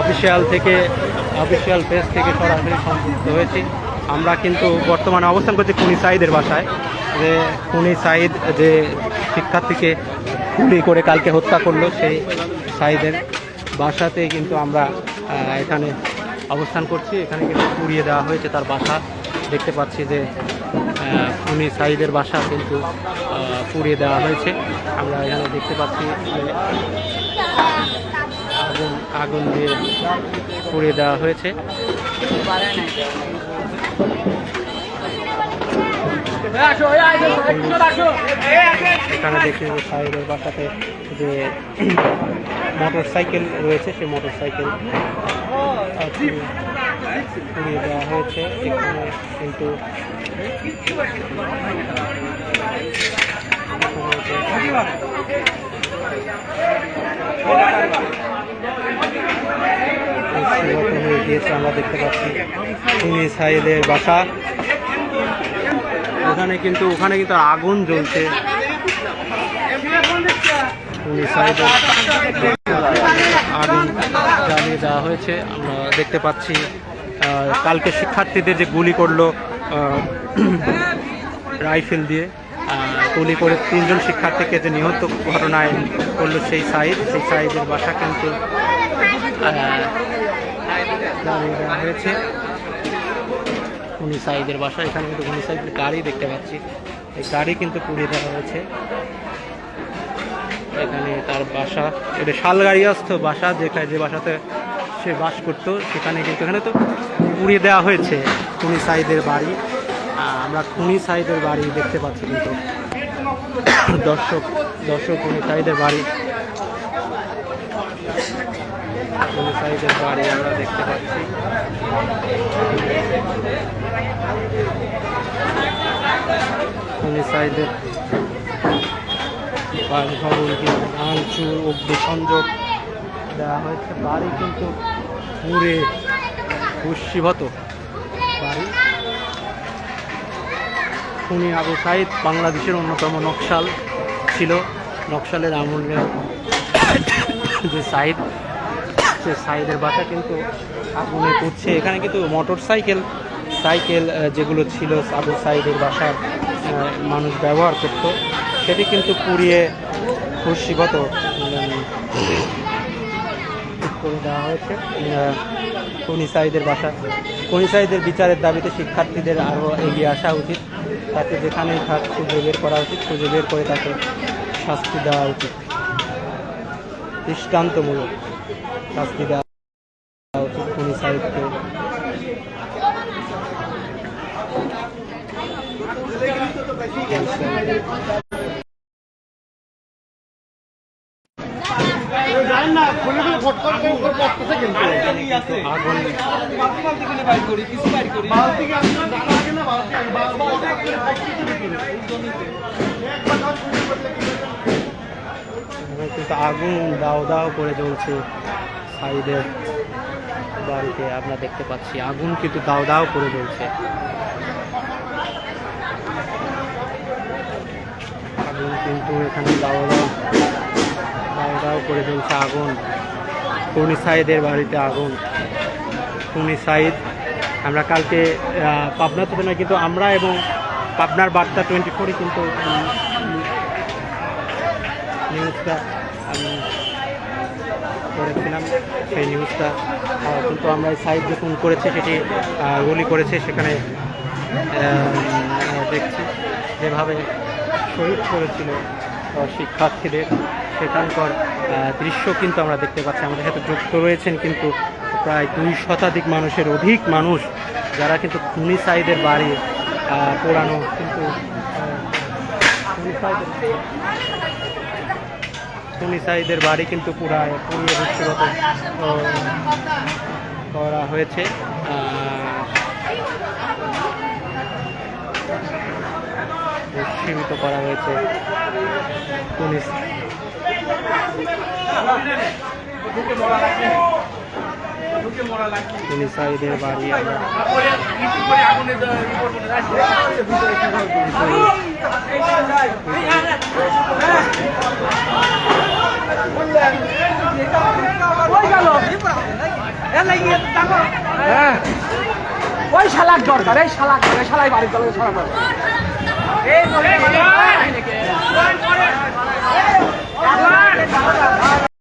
Official থেকে official page থেকে সরাসরি সংযুক্ত হয়েছি। আমরা কিন্তু বর্তমানে অবস্থান করছি খুনি সাইদের বাসায়। যে খুনি সাইদ যে শিক্ষার্থীকে গুলি করে কালকে হত্যা করল, সেই সাইদের বাসাতে কিন্তু আমরা এখানে অবস্থান করছি। এখানে কিন্তু পুড়িয়ে দেওয়া হয়েছে তার বাসা। দেখতে পাচ্ছি যে খুনি সাইদের বাসা কিন্তু পুড়িয়ে দেওয়া হয়েছে। আমরা এখানে দেখতে পাচ্ছি আগুন দিয়ে পুড়িয়ে দেওয়া হয়েছে। এখানে দেখি সাইদের বাসাতে যে মোটর সাইকেল রয়েছে, সেই মোটর সাইকেল পুড়িয়ে দেওয়া হয়েছে। এখানে কিন্তু পরিবর্তন হয়ে গিয়েছে, আমরা দেখতে পাচ্ছি। খুনি সাইদের বাসা। ওখানে কিন্তু ওখানে কিন্তু আগুন জ্বলছে। আগুন জ্বালিয়ে দেওয়া হয়েছে। আমরা দেখতে পাচ্ছি কালকে শিক্ষার্থীদের যে গুলি করল রাইফেল দিয়ে গুলি করে তিনজন শিক্ষার্থীকে যে নিহত ঘটনায় করল সেই সাইড সেই সাইডের বাসা কিন্তু জ্বালিয়ে দেওয়া হয়েছে। সাইদের বাসা, এখানে কিন্তু সাইদের গাড়ি দেখতে পাচ্ছি। এই গাড়ি কিন্তু পুড়িয়ে দেওয়া হয়েছে। এখানে তার বাসা, এটা শালগাড়ি আসতো বাসা, যেখানে যে বাসাতে সে বাস করতো, সেখানে কিন্তু এখানে তো পুড়িয়ে দেওয়া হয়েছে খুনি সাইদের বাড়ি। আমরা খুনি সাইদের বাড়ি দেখতে পাচ্ছি কিন্তু। দর্শক দর্শক খুনি সাইদের বাড়ি। খুনি সাইদের বাড়ি আমরা দেখতে পাচ্ছি। খুনি সাইদের বাসভবন কিন্তু ভাঙচুর অগ্নিসংযোগ দেওয়া হয়েছে। বাড়ি কিন্তু পুরে ভূষীভূত বাড়ি। খুনি আবু সাইদ বাংলাদেশের অন্যতম নকশাল ছিল। নকশালের আমলে যে সাইদ সে সাইদের বাসা কিন্তু আগুনে পুড়ছে। এখানে কিন্তু মোটর সাইকেল সাইকেল যেগুলো ছিল আবু সাইদের বাসার মানুষ ব্যবহার করত। সেটি কিন্তু পুড়িয়ে খুশিগত করে দেওয়া হয়েছে। আহ, খনি সাইদের বাসা। খনি সাইদের বিচারের দাবিতে শিক্ষার্থীদের আরও এগিয়ে আসা উচিত। তাকে যেখানেই থাক খুঁজে বের করা উচিত খুঁজে বের করে তাকে শাস্তি দেওয়া উচিত। দৃষ্টান্তমূলক। শাস্তি দেওয়া উচিত খনি সাইদকে আগুন। কিন্তু আগুন দাও দাও করে জ্বলছে সাইডের বাড়িতে, আমরা দেখতে পাচ্ছি আগুন কিন্তু দাও দাও করে জ্বলছে। আগুন কিন্তু এখানে দাও দাও দাও দাও করে জ্বলছে আগুন। খুনি সাইদের বাড়িতে আগুন। খুনি সাইদ, আমরা কালকে পাবনা থেকে নয় কিন্তু আমরা এবং পাবনার বার্তা টোয়েন্টি ফোরই কিন্তু নিউজটা আমি করেছিলাম সেই নিউজটা কিন্তু আমরা সাইড যে ফোন করেছে, সেটি গুলি করেছে, সেখানে দেখছি যেভাবে শহীদ করেছিল শিক্ষার্থীদের, সেখানকার দৃশ্য কিন্তু আমরা দেখতে পাচ্ছি। আমাদের সাথে যুক্ত রয়েছেন কিন্তু প্রায় দুই শতাধিক মানুষের অধিক মানুষ, যারা কিন্তু খুনি সাইদের বাড়ি পোড়ানো কিন্তু খুনি সাইদের খুনি সাইদের বাড়ি কিন্তু পুরা পুড়িয়ে বিশ্বগত করা হয়েছে সীমিত করা হয়েছে পুলিশ বাড়ি শালাক দরকার এই শালাক দরকার শালাই বাড়ির দলের শালাক